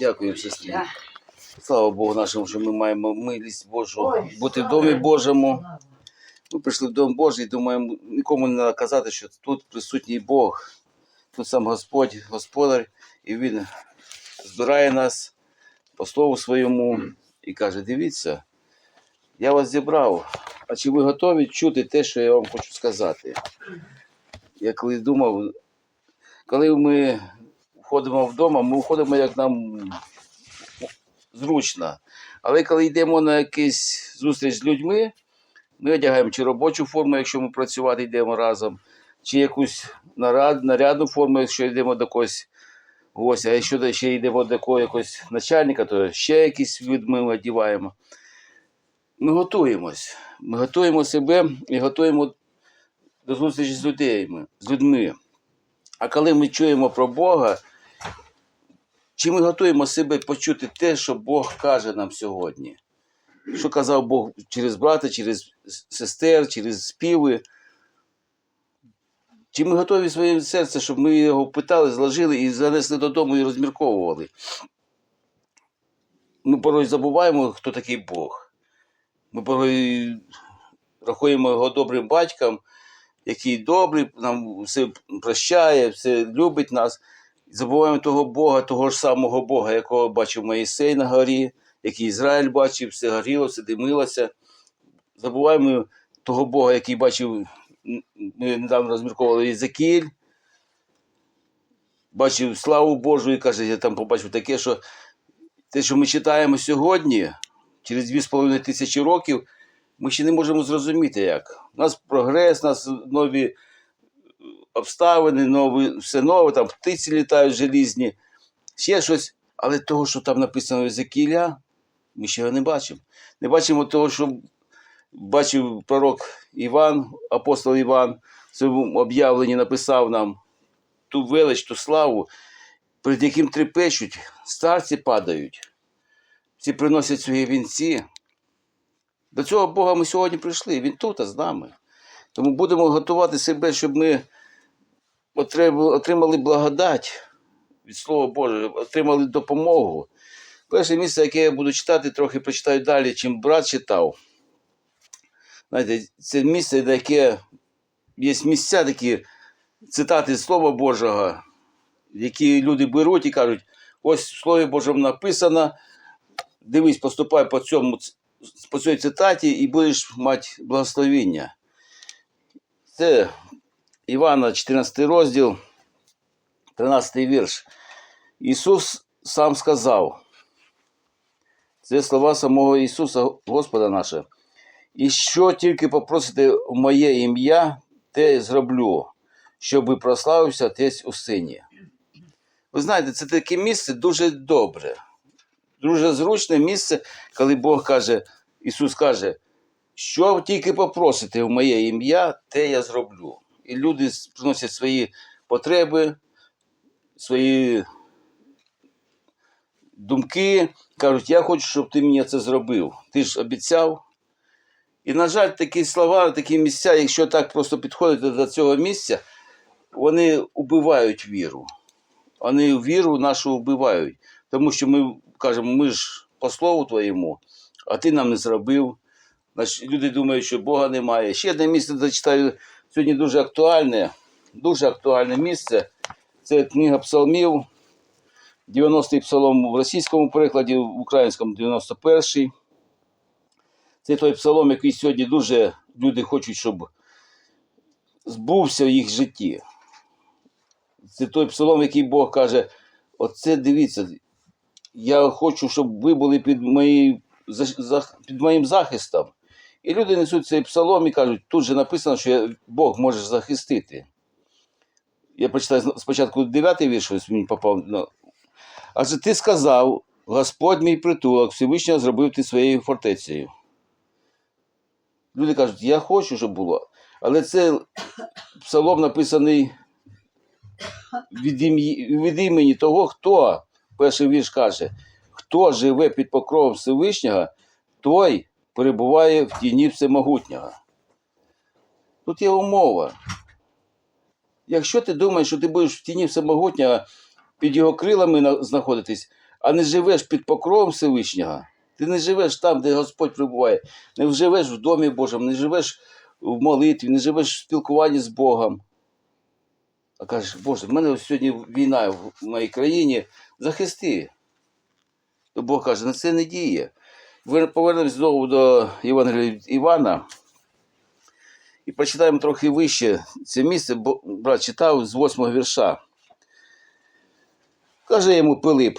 Дякую, сестрі. Слава Богу нашому, що ми маємо милість Божу бути в домі Божому. Ми прийшли в Дом Божий, думаємо, нікому не треба казати, що тут присутній Бог, тут сам Господь, Господар, і Він збирає нас по слову своєму і каже: дивіться, я вас зібрав. А чи ви готові чути те, що я вам хочу сказати? Я коли думав, коли ми входимо вдома, ми входимо як нам зручно. Але коли йдемо на якусь зустріч з людьми, ми одягаємо чи робочу форму, якщо ми працювати йдемо разом, чи якусь наряд, нарядну форму, якщо йдемо до когось гостя, а якщо ще йдемо до якогось якогось начальника, то ще якийсь вид ми одягаємо. Ми готуємось. Ми готуємо себе і готуємо до зустрічі з людьми. А коли ми чуємо про Бога, чи ми готуємо себе почути те, що Бог каже нам сьогодні? Що казав Бог через брата, через сестер, через співи? Чи ми готові своє серце, щоб ми його питали, зложили і занесли додому і розмірковували? Ми порой забуваємо, хто такий Бог. Ми порой рахуємо його добрим батьком, який добрий, нам все прощає, все любить нас. Забуваємо того Бога, того ж самого Бога, якого бачив Моїсей на горі, який Ізраїль бачив, все горіло, все димилося. Забуваємо того Бога, який бачив, ми недавно розмірковували Єзекіль, бачив славу Божу і каже, я там побачив таке, що те, що ми читаємо сьогодні, через 2,5 тисячі років, ми ще не можемо зрозуміти, як. У нас прогрес, у нас нові обставини, нові, все нове, там птиці літають желізні, ще щось. Але того, що там написано в Єзекіля, ми ще не бачимо. Не бачимо того, що бачив пророк Іван, апостол Іван, в своєму об'явленні написав нам ту велич, ту славу, перед яким трепещуть, старці падають, всі приносять свої вінці. До цього Бога ми сьогодні прийшли, Він тут а з нами. Тому будемо готувати себе, щоб ми отримали благодать від Слова Божого, отримали допомогу. Перше місце, яке я буду читати, трохи прочитаю далі, чим брат читав. Знаєте, це місце, де яке є місця такі цитати Слова Божого, які люди беруть і кажуть, ось в Слові Божому написано, дивись, поступай по цьому по цій цитаті і будеш мати благословіння. Це Івана, 14 розділ, 13 вірш. Ісус сам сказав, це слова самого Ісуса, Господа наше. І що тільки попросите в моє ім'я, те зроблю, щоб прославився Отець у Сині. Ви знаєте, це таке місце дуже добре, дуже зручне місце, коли Бог каже, Ісус каже, що тільки попросите в моє ім'я, те я зроблю. І люди приносять свої потреби, свої думки, кажуть, я хочу, щоб ти мені це зробив. Ти ж обіцяв. І, на жаль, такі слова, такі місця, якщо так просто підходити до цього місця, вони убивають віру. Вони віру нашу вбивають. Тому що ми кажемо, ми ж по слову твоєму, а ти нам не зробив. Люди думають, що Бога немає. Ще одне місце зачитаю сьогодні дуже актуальне, дуже актуальне місце. Це книга псалмів, 90-й псалом в російському перекладі, в українському 91-й. Це той псалом, який сьогодні дуже люди хочуть, щоб збувся в їх житті. Це той псалом, який Бог каже: оце дивіться, я хочу, щоб ви були під, моєю, під моїм захистом. І люди несуть цей псалом і кажуть, тут же написано, що Бог може захистити. Я прочитаю спочатку 9 вірш, ось мені попав. на- Адже ти сказав, Господь мій притулок, Всевишнього зробив ти своєю фортецею. Люди кажуть, я хочу, щоб було. Але це псалом написаний від, ім'ї- від імені того, хто, перший вірш каже, хто живе під покровом Всевишнього, той перебуває в тіні Всемогутнього. Тут є умова. Якщо ти думаєш, що ти будеш в тіні Всемогутнього, під його крилами на- знаходитись, а не живеш під покровом Всевишнього. Ти не живеш там, де Господь прибуває, не живеш в домі Божому, не живеш в молитві, не живеш в спілкуванні з Богом. А кажеш, Боже, в мене сьогодні війна в моїй країні, захисти. То Бог каже, на це не діє. Повернемось знову до Євангелія Івана. І прочитаємо трохи вище це місце, бо брат читав з восьмого вірша. Каже йому Пилип: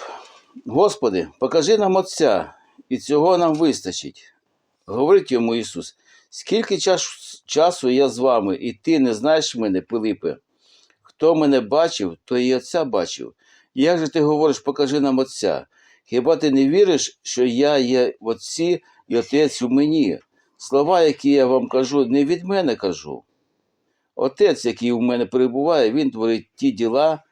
Господи, покажи нам Отця, і цього нам вистачить. Говорить йому Ісус: скільки час, часу я з вами, і ти не знаєш мене, Пилипе? Хто мене бачив, то і Отця бачив. Як же ти говориш, покажи нам Отця? Хіба ти не віриш, що я є в Отці і Отець у мені? Слова, які я вам кажу, не від мене кажу. Отець, який у мене перебуває, він творить ті діла.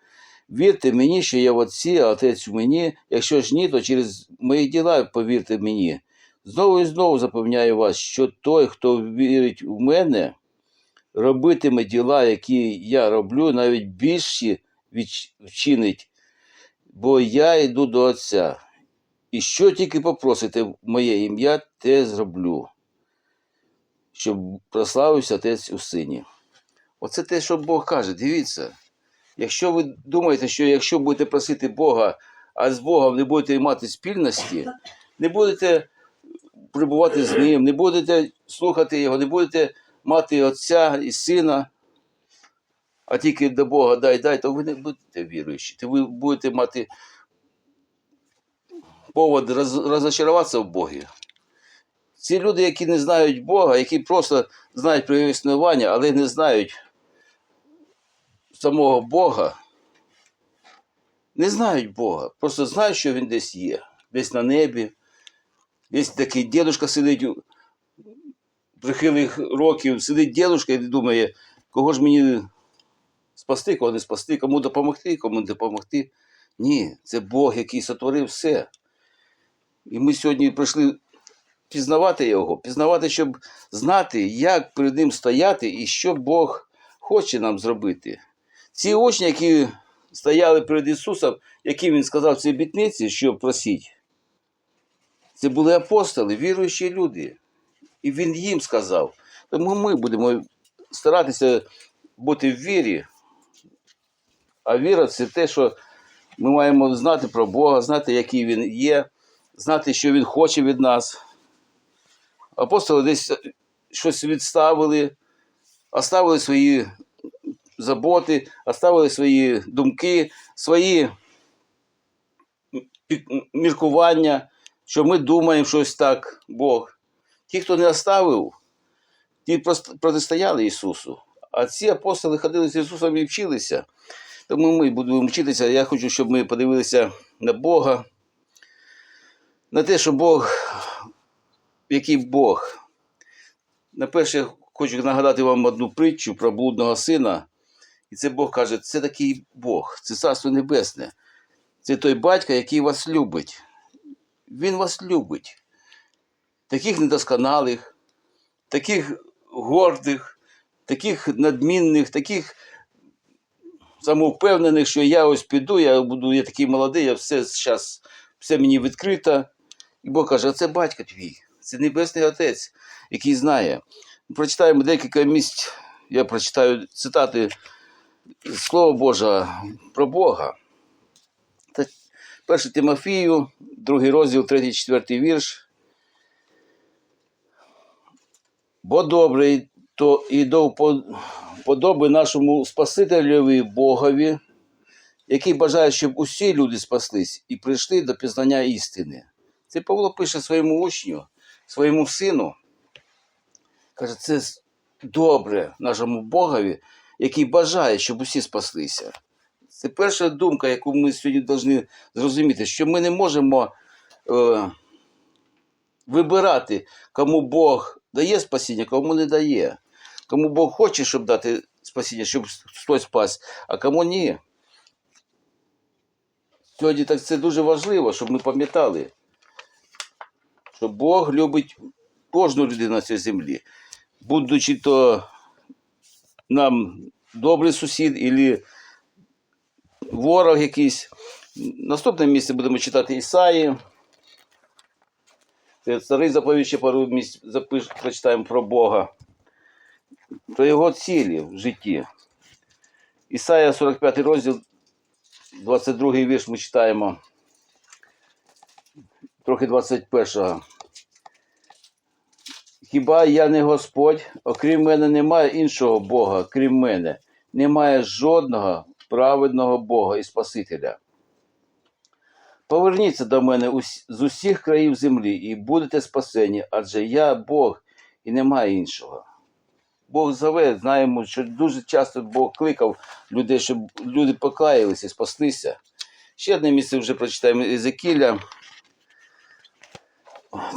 Вірте мені, що я в Отці, а Отець у мені. Якщо ж ні, то через мої діла повірте мені. Знову і знову запевняю вас, що той, хто вірить в мене, робитиме діла, які я роблю, навіть більші вчинить, бо я йду до Отця. І що тільки попросите в моє ім'я, те зроблю, щоб прославився Отець у сині. Оце те, що Бог каже. Дивіться. Якщо ви думаєте, що якщо будете просити Бога, а з Богом не будете мати спільності, не будете прибувати з ним, не будете слухати Його, не будете мати Отця і Сина, а тільки до Бога дай, дай, то ви не будете віруючі. То ви будете мати повод роз, розочаруватися в Богі. Ці люди, які не знають Бога, які просто знають про його існування, але не знають самого Бога, не знають Бога, просто знають, що він десь є, десь на небі. Десь такий дідушка сидить у прихилих років, сидить дідушка і думає, кого ж мені спасти, кого не спасти, кому допомогти, кому не допомогти. Ні, це Бог, який сотворив все. І ми сьогодні прийшли пізнавати його, пізнавати, щоб знати, як перед ним стояти і що Бог хоче нам зробити. Ці учні, які стояли перед Ісусом, які Він сказав цій бітниці, що просіть, це були апостоли, віруючі люди. І Він їм сказав. Тому ми будемо старатися бути в вірі. А віра це те, що ми маємо знати про Бога, знати, який Він є, знати, що Він хоче від нас. Апостоли десь щось відставили, оставили свої заботи, оставили свої думки, свої міркування, що ми думаємо щось так, Бог. Ті, хто не оставив, ті протистояли Ісусу. А ці апостоли ходили з Ісусом і вчилися. Тому ми будемо вчитися. Я хочу, щоб ми подивилися на Бога, на те, що Бог, який Бог. Найперше, хочу нагадати вам одну притчу про блудного сина. І це Бог каже, це такий Бог, це Царство Небесне. Це той батько, який вас любить. Він вас любить. Таких недосконалих, таких гордих, таких надмінних, таких самовпевнених, що я ось піду, я буду, я такий молодий, я все зараз, все мені відкрито. І Бог каже, це батько твій, це Небесний Отець, який знає. Прочитаємо декілька місць, я прочитаю цитати Слова Божого про Бога. 1 Тимофію, другий розділ, третій, четвертий вірш. Бо добрий то і до вподоби нашому Спасителеві Богові, який бажає, щоб усі люди спаслись і прийшли до пізнання істини. Це Павло пише своєму учню, своєму сину. Каже, це добре нашому Богові, який бажає, щоб усі спаслися. Це перша думка, яку ми сьогодні повинні зрозуміти, що ми не можемо е, вибирати, кому Бог дає спасіння, кому не дає. Кому Бог хоче, щоб дати спасіння, щоб хтось спас, а кому ні. Сьогодні так це дуже важливо, щоб ми пам'ятали, що Бог любить кожну людину на цій землі, будучи то нам добрий сусід, або ворог якийсь. Наступне місце будемо читати Ісаї. Це старий заповідь ще пару місць запиш, прочитаємо про Бога, про його цілі в житті. Ісая 45 розділ, 22 вірш ми читаємо. Трохи 21. Хіба я не Господь? Окрім мене немає іншого Бога, крім мене. Немає жодного праведного Бога і Спасителя. Поверніться до мене з усіх країв землі і будете спасені, адже я Бог і немає іншого. Бог зове, знаємо, що дуже часто Бог кликав людей, щоб люди покаялися, спаслися. Ще одне місце вже прочитаємо Езекіля.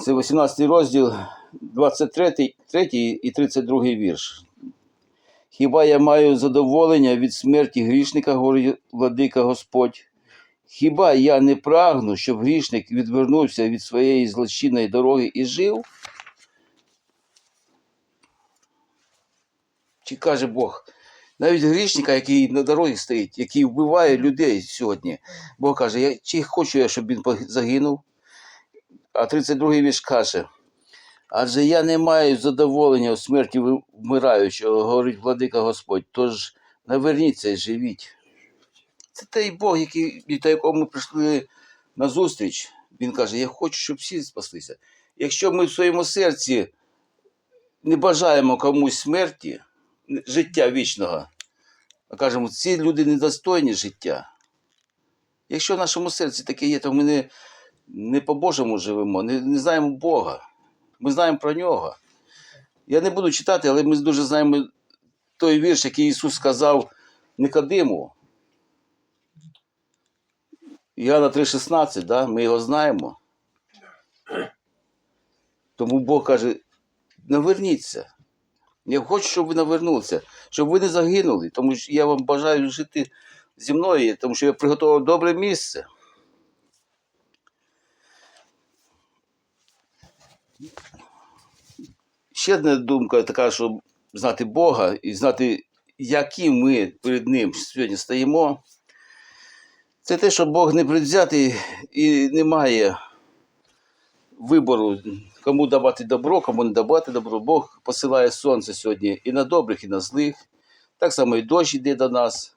Це 18 розділ, 23 3 і 32 вірш. Хіба я маю задоволення від смерті грішника, говорить владика Господь? Хіба я не прагну, щоб грішник відвернувся від своєї злочинної дороги і жив? Чи каже Бог, навіть грішника, який на дорозі стоїть, який вбиває людей сьогодні, Бог каже, чи хочу я, щоб він загинув? А 32-й вірш каже, адже я не маю задоволення у смерті вмираючого, говорить владика Господь, тож наверніться і живіть. Це той Бог, який, до якого ми прийшли на зустріч. Він каже, я хочу, щоб всі спаслися. Якщо ми в своєму серці не бажаємо комусь смерті, життя вічного, а кажемо, ці люди недостойні життя. Якщо в нашому серці таке є, то ми не, не по-божому живемо, не, не знаємо Бога. Ми знаємо про нього. Я не буду читати, але ми дуже знаємо той вірш, який Ісус сказав Никодиму. Іоанна 3,16, да? ми його знаємо. Тому Бог каже: наверніться. Я хочу, щоб ви навернулися, щоб ви не загинули, тому що я вам бажаю жити зі мною, тому що я приготував добре місце. Ще одна думка така, щоб знати Бога і знати, які ми перед Ним сьогодні стоїмо. Це те, що Бог не предвзятий і немає вибору, кому давати добро, кому не давати добро. Бог посилає сонце сьогодні і на добрих, і на злих. Так само і дощ йде до нас,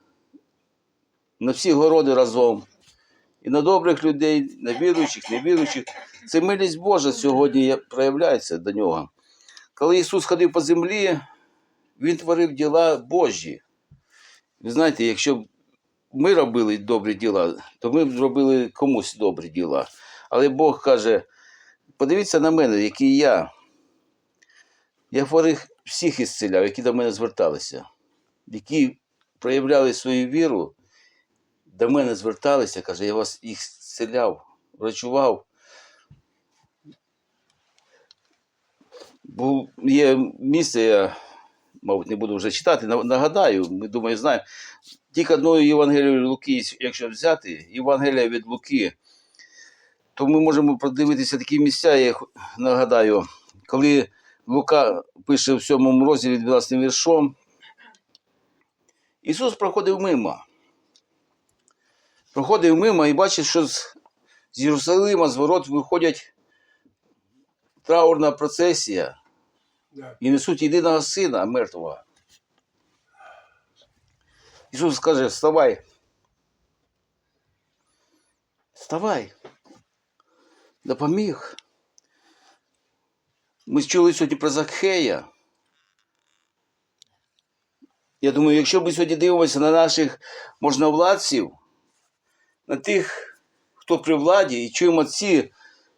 на всі городи разом. І на добрих людей, на віруючих, невіруючих. Це милість Божа сьогодні проявляється до нього. Коли Ісус ходив по землі, Він творив діла Божі. Ви знаєте, якщо б ми робили добрі діла, то ми б робили комусь добрі діла. Але Бог каже: подивіться на мене, який я. Я хворих всіх ісцеляв, які до мене зверталися, які проявляли свою віру, до мене зверталися, каже, я вас їх зціляв, врачував. Бо є місце, я, мабуть, не буду вже читати, на- нагадаю, ми думаю, знаємо. Тільки одною Євангелією Луки, якщо взяти, Євангелія від Луки, то ми можемо продивитися такі місця, я нагадаю, коли Лука пише в 7 розділі 12 віршом, Ісус проходив мимо. Проходив мимо і бачить, що з, з Єрусалима, з ворот виходять траурна процесія і несуть єдиного сина мертвого. Ісус каже, вставай. Вставай. Допоміг. Ми чули сьогодні про Закхея. Я думаю, якщо ми сьогодні дивимося на наших можновладців, на тих, хто при владі, і чуємо ці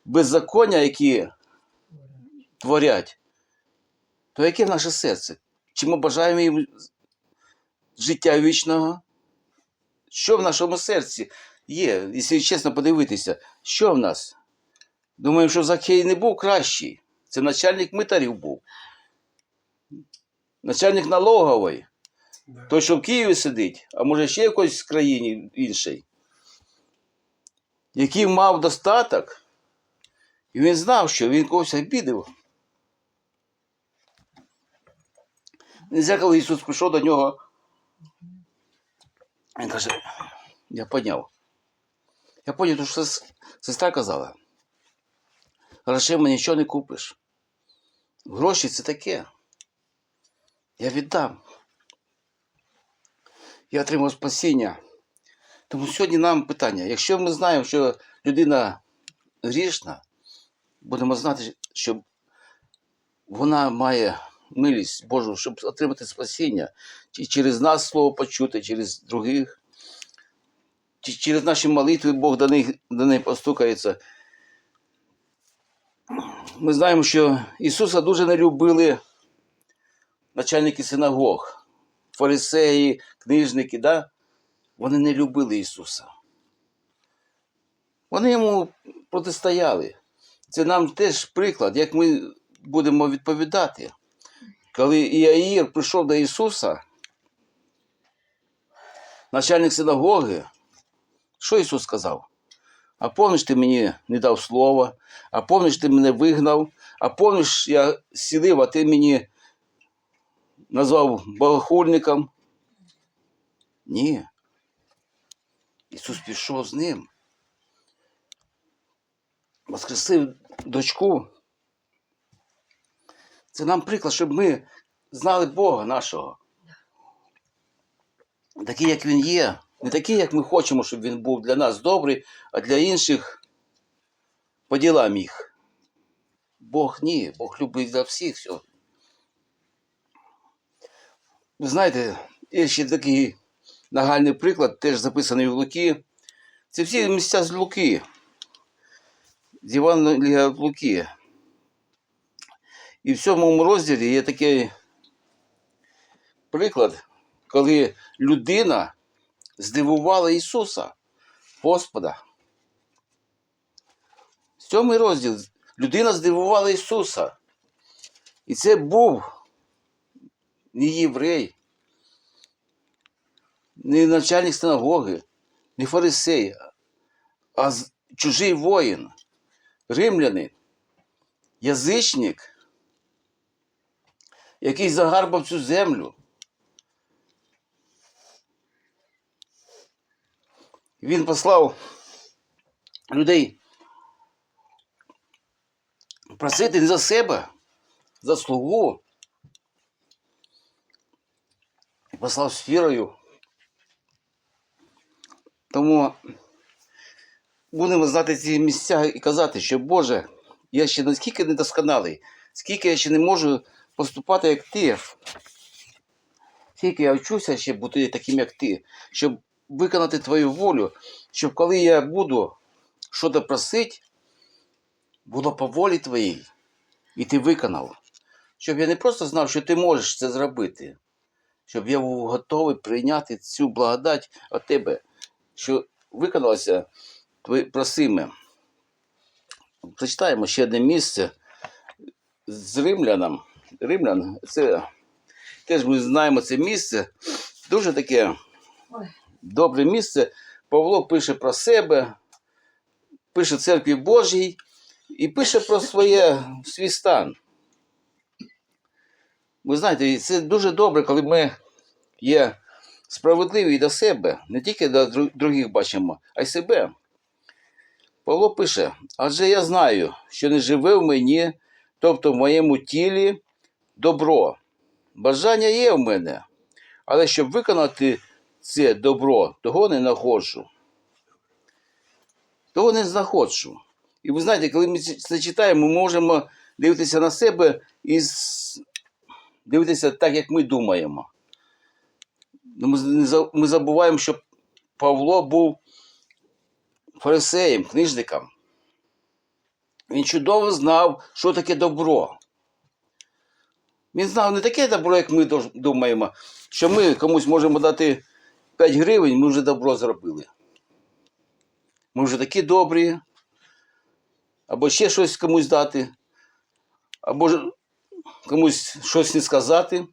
беззаконня, які творять, то яке наше серце? Чи ми бажаємо їм життя вічного? Що в нашому серці є? Якщо чесно подивитися, що в нас? Думаємо, що Закхей не був кращий. Це начальник митарів був. Начальник налогової. Той, що в Києві сидить, а може ще якось в країні іншій, який мав достаток, і він знав, що він когось обідав. Нельзя, коли Ісус прийшов до нього, він каже, Я поняв. Я поняв, що сестра казала. Грошима нічого не купиш. Гроші це таке. Я віддам. Я отримав спасіння. Тому сьогодні нам питання. Якщо ми знаємо, що людина грішна, будемо знати, що вона має милість Божу, щоб отримати спасіння. Чи через нас слово почути, через других, чи через наші молитви Бог до них, до неї постукається. Ми знаємо, що Ісуса дуже не любили начальники синагог, фарисеї, книжники, да? Вони не любили Ісуса. Вони йому протистояли. Це нам теж приклад, як ми будемо відповідати. Коли Іаїр прийшов до Ісуса, начальник синагоги, що Ісус сказав? А помниш, ти мені не дав слова, а помниш, ти мене вигнав, а помниш, я сідив, а ти мені назвав богохульником. Ні. Ісус пішов з ним. Воскресив дочку. Це нам приклад, щоб ми знали Бога нашого. Такий, як Він є. Не такий, як ми хочемо, щоб він був для нас добрий, а для інших по ділам їх. Бог ні, Бог любить для всіх все. Ви знаєте, є ще такий нагальний приклад, теж записаний в Луки. Це всі місця з Луки. З Євангелія від Луки. І в сьомому розділі є такий приклад, коли людина здивувала Ісуса, Господа. Сьомий розділ. Людина здивувала Ісуса. І це був не єврей, не начальник синагоги, не фарисей, а чужий воїн, римлянин, язичник, який загарбав цю землю. Він послав людей просити не за себе, за слугу. І послав з вірою. Тому будемо знати ці місця і казати, що Боже, я ще наскільки недосконалий, скільки я ще не можу поступати, як ти. Скільки я вчуся ще бути таким, як ти, щоб виконати твою волю, щоб коли я буду щось просити, було по волі твоїй, і ти виконав. Щоб я не просто знав, що ти можеш це зробити, щоб я був готовий прийняти цю благодать від тебе, що виконалося просиме. Прочитаємо ще одне місце з римляном. Римлян, це теж ми знаємо це місце. Дуже таке добре місце. Павло пише про себе, пише церкві Божій і пише про своє, свій стан. Ви знаєте, це дуже добре, коли ми є справедливі до себе, не тільки до других бачимо, а й себе. Павло пише: адже я знаю, що не живе в мені, тобто в моєму тілі, добро. Бажання є в мене, але щоб виконати це добро, того не знаходжу. Того не знаходжу. І ви знаєте, коли ми це читаємо, ми можемо дивитися на себе і дивитися так, як ми думаємо. Ну, Ми, забуваємо, що Павло був фарисеєм, книжником. Він чудово знав, що таке добро. Він знав не таке добро, як ми думаємо, що ми комусь можемо дати 5 гривень, ми вже добро зробили. Ми вже такі добрі, або ще щось комусь дати, або комусь щось не сказати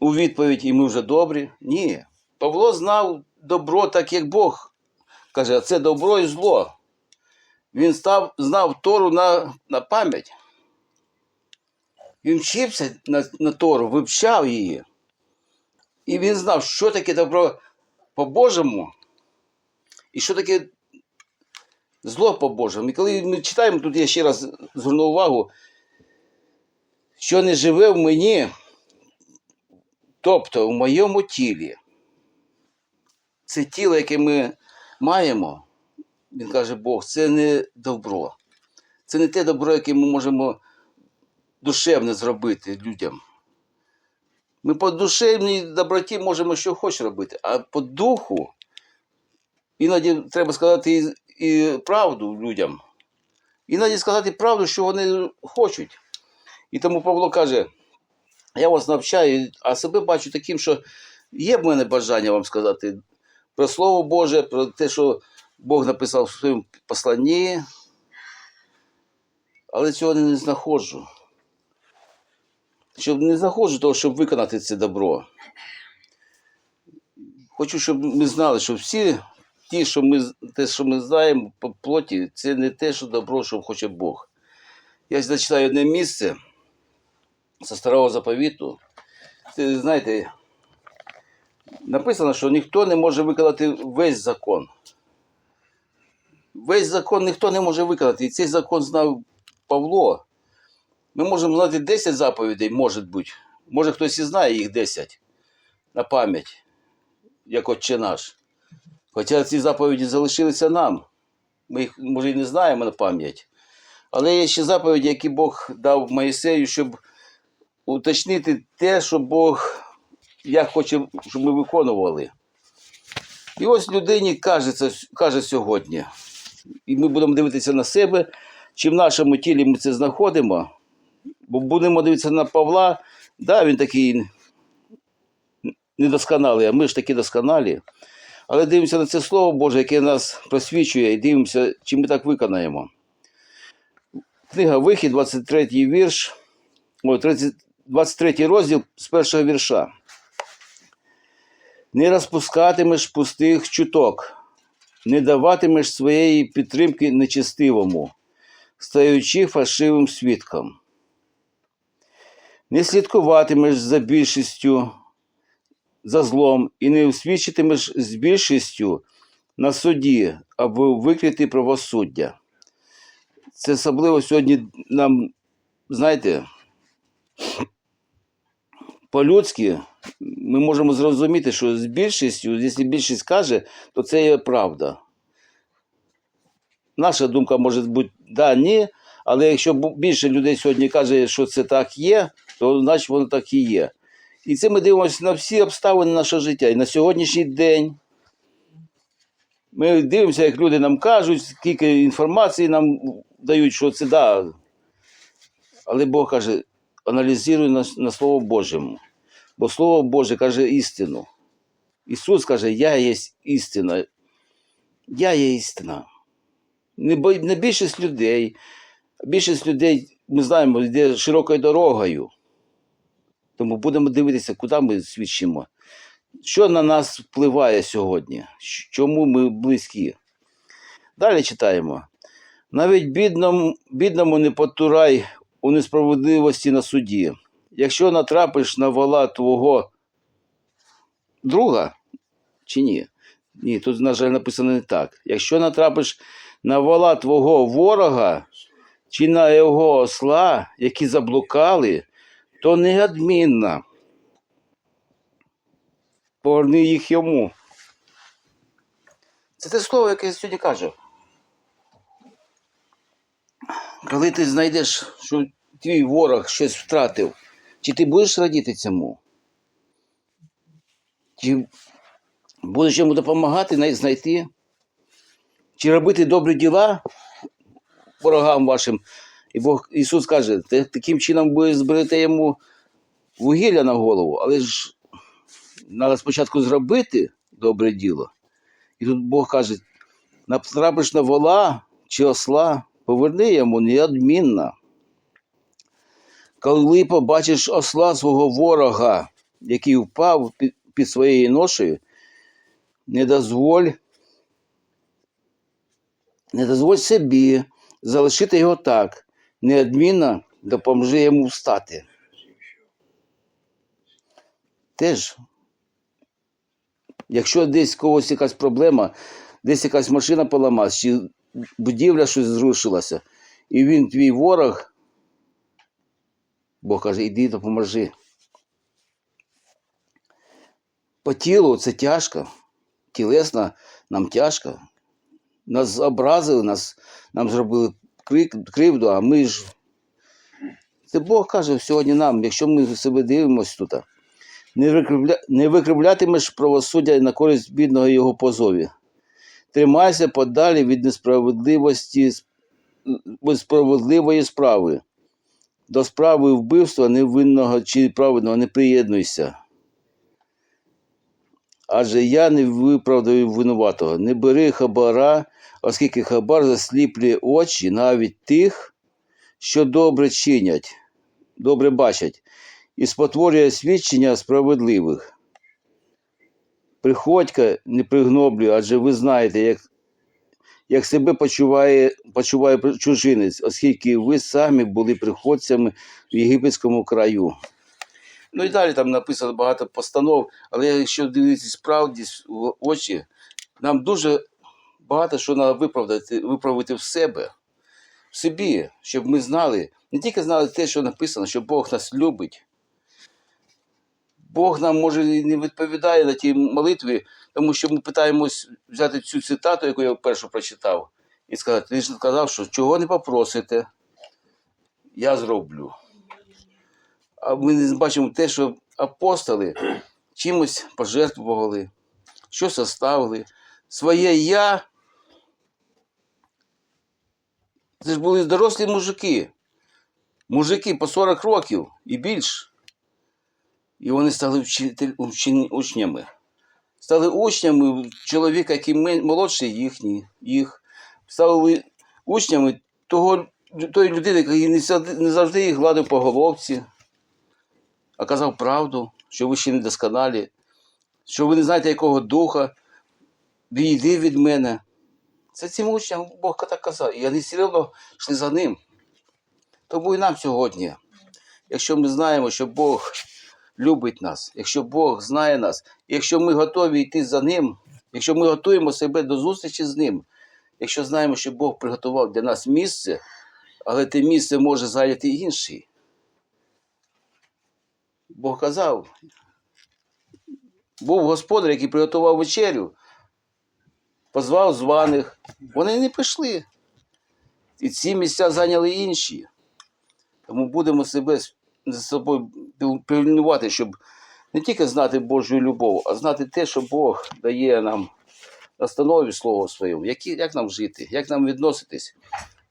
у відповідь, і ми вже добрі. Ні. Павло знав добро так, як Бог каже, це добро і зло. Він став, знав Тору на, на пам'ять. Він вчився на, на Тору, вивчав її. І він знав, що таке добро по-божому, І що таке зло по Божому? І коли ми читаємо, тут я ще раз зверну увагу, що не живе в мені, тобто в моєму тілі. Це тіло, яке ми маємо, він каже Бог, це не добро. Це не те добро, яке ми можемо душевне зробити людям. Ми по душевній доброті можемо що хоч робити, а по духу іноді треба сказати і, і правду людям. Іноді сказати правду, що вони хочуть. І тому Павло каже: я вас навчаю, а себе бачу таким, що є в мене бажання вам сказати про Слово Боже, про те, що Бог написав в своєму посланні, але цього не знаходжу. Щоб не знаходжу того, щоб виконати це добро. Хочу, щоб ми знали, що всі ті, що ми, те, що ми знаємо по плоті, це не те, що добро, що хоче Бог. Я зачитаю одне місце зі старого заповіту. Це, знаєте, написано, що ніхто не може виконати весь закон. Весь закон ніхто не може виконати. І цей закон знав Павло. Ми можемо знати 10 заповідей, може бути. Може хтось і знає їх 10 на пам'ять, як отче наш. Хоча ці заповіді залишилися нам. Ми їх, може, і не знаємо на пам'ять. Але є ще заповіді, які Бог дав Моїсею, щоб уточнити те, що Бог як хоче, щоб ми виконували. І ось людині каже, це, каже сьогодні, і ми будемо дивитися на себе, чи в нашому тілі ми це знаходимо. Бо будемо дивитися на Павла, да, він такий недосконалий, а ми ж такі досконалі. Але дивимося на це Слово Боже, яке нас просвічує, і дивимося, чи ми так виконаємо. Книга Вихід, 23 вірш, о, 30, 23 розділ з першого вірша. Не розпускатимеш пустих чуток, не даватимеш своєї підтримки нечестивому, стаючи фальшивим свідком. Не слідкуватимеш за більшістю за злом і не свідчитимеш з більшістю на суді, аби викрити правосуддя. Це особливо сьогодні нам, знаєте, по-людськи ми можемо зрозуміти, що з більшістю, якщо більшість каже, то це є правда. Наша думка може бути да, ні, але якщо більше людей сьогодні каже, що це так є, то значить воно так і є. І це ми дивимося на всі обставини нашого життя. І на сьогоднішній день ми дивимося, як люди нам кажуть, скільки інформації нам дають, що це да. Але Бог каже, аналізуй на, на Слово Божому. Бо Слово Боже каже істину. Ісус каже, Я є істина. Я є істина. Не, не більшість людей, більшість людей, ми знаємо, йде широкою дорогою. Тому будемо дивитися, куди ми свідчимо. Що на нас впливає сьогодні? Чому ми близькі? Далі читаємо. Навіть бідному, бідному не потурай у несправедливості на суді. Якщо натрапиш на вола твого друга, чи ні? Ні, тут, на жаль, написано не так. Якщо натрапиш на вола твого ворога чи на його осла, які заблукали, то неодмінно поверни їх йому. Це те слово, яке я сьогодні кажу. Коли ти знайдеш, що твій ворог щось втратив, чи ти будеш радіти цьому? Чи будеш йому допомагати знайти? Чи робити добрі діла ворогам вашим? І Бог Ісус каже, ти таким чином ви зберете йому вугілля на голову, але ж треба спочатку зробити добре діло. І тут Бог каже: натрапиш на вола чи осла, поверни йому неодмінно. Коли побачиш осла свого ворога, який впав під, своєю ношею, не дозволь, не дозволь собі залишити його так, неодмінно допоможи йому встати. Теж, якщо десь когось якась проблема, десь якась машина поламалась, чи будівля щось зрушилася, і він твій ворог, Бог каже, іди допоможи. По тілу це тяжко, тілесно нам тяжко. Нас образили, нас, нам зробили кривду, а ми ж. Це Бог каже сьогодні нам, якщо ми себе дивимося тут, не викривлятимеш правосуддя на користь бідного його позові. Тримайся подалі від несправедливості, справедливої справи. До справи вбивства невинного чи праведного не приєднуйся. Адже я не виправдаю винуватого. Не бери хабара, оскільки хабар засліплює очі навіть тих, що добре чинять, добре бачать, і спотворює свідчення справедливих. Приходька не пригноблює, адже ви знаєте, як, як себе почуває, почуває чужинець, оскільки ви самі були приходцями в єгипетському краю. Ну і далі там написано багато постанов, але якщо дивитися справді в очі, нам дуже багато що треба виправдати, виправити в себе, в собі, щоб ми знали, не тільки знали те, що написано, що Бог нас любить. Бог нам може і не відповідає на ті молитви, тому що ми питаємось взяти цю цитату, яку я першу прочитав, і сказати, ти ж сказав, що чого не попросите, я зроблю. А ми не бачимо те, що апостоли чимось пожертвували, щось оставили. Своє я. Це ж були дорослі мужики. Мужики по 40 років і більше. І вони стали вчитель, учнями. Стали учнями чоловіка, який молодший їхній, їх. Стали учнями того, тої людини, який не завжди їх гладив по головці, а казав правду, що ви ще не досконалі, що ви не знаєте, якого духа, відійди від мене. Це цим учням Бог так казав. І вони все одно йшли за ним. Тому і нам сьогодні, якщо ми знаємо, що Бог любить нас, якщо Бог знає нас, якщо ми готові йти за Ним, якщо ми готуємо себе до зустрічі з Ним, якщо знаємо, що Бог приготував для нас місце, але те місце може зайняти інший. Бог казав, був господар, який приготував вечерю, позвав званих. Вони не прийшли. І ці місця зайняли інші. Тому будемо себе за собою пильнувати, щоб не тільки знати Божу любов, а знати те, що Бог дає нам настанові Слово Своєму, які, як нам жити, як нам відноситись,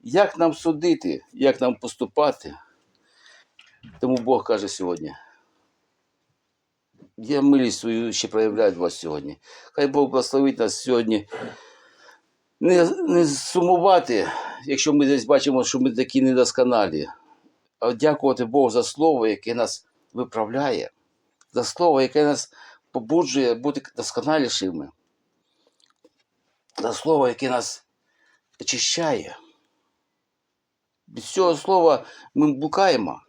як нам судити, як нам поступати. Тому Бог каже сьогодні. Я милість свою ще проявляю вас сьогодні. Хай Бог благословить нас сьогодні. Не, не сумувати, якщо ми десь бачимо, що ми такі недосконалі, дякувати Богу за слово, яке нас виправляє, за слово, яке нас побуджує бути досконалішими, за слово, яке нас очищає. Від цього слова ми блукаємо,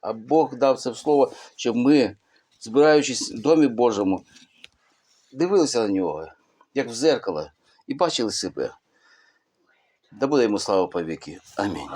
а Бог дав це слово, щоб ми, збираючись в домі Божому, дивилися на нього, як в зеркало, і бачили себе. Да буде йому слава повіки. Амінь.